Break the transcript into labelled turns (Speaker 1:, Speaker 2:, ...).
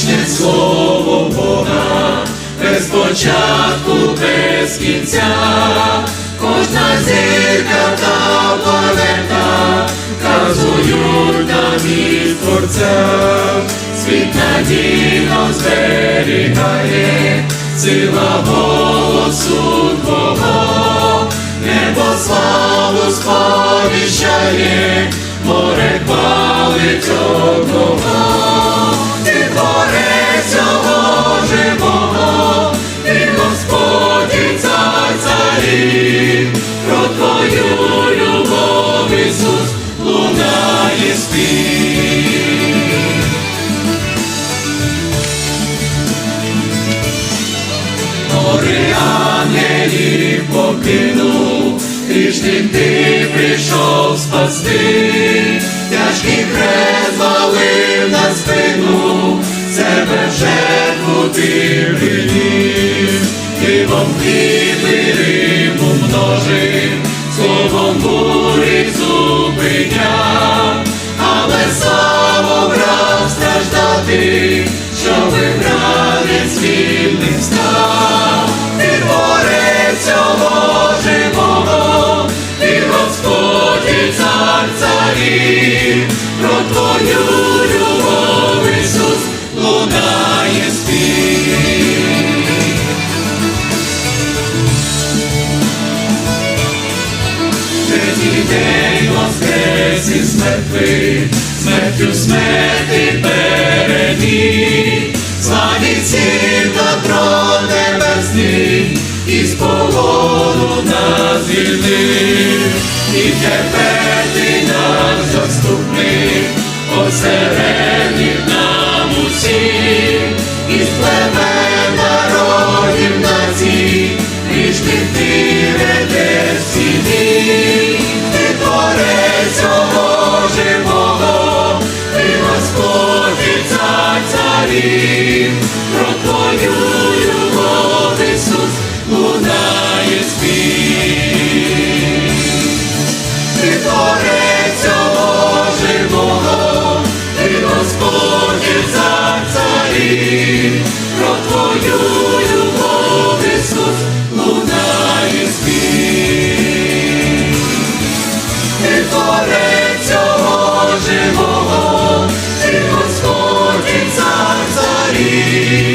Speaker 1: вічне слово Бога, без початку, без кінця, кожна зірка та планета, казують нам із Творця, світ надійно зберігає, сила голосу Твого, небо славу сповіщає, покинув, грішник ти прийшов спасти, тяжкий хрест на спину, себе жертву ти привів, дивом хліб і рибу множив, словом бурі зупиняв, але сам обрав страждати, царів, про твою любов, Ісус, лунає спів. Третій день воскрес із мертвих, смертю смерти переміг, славі всім та трон небесний, із полону нас звільнив, і тепер ти наш заступник, посередник нам усім, із племен народів націй, грішних ти ведеш сім'ї, ти творець цього живого, ти Господь і цар царів, про твою Творець цього ти Господь цар царів, про твою любов, Ісус. Ти цього живого, ти Господь цар царів,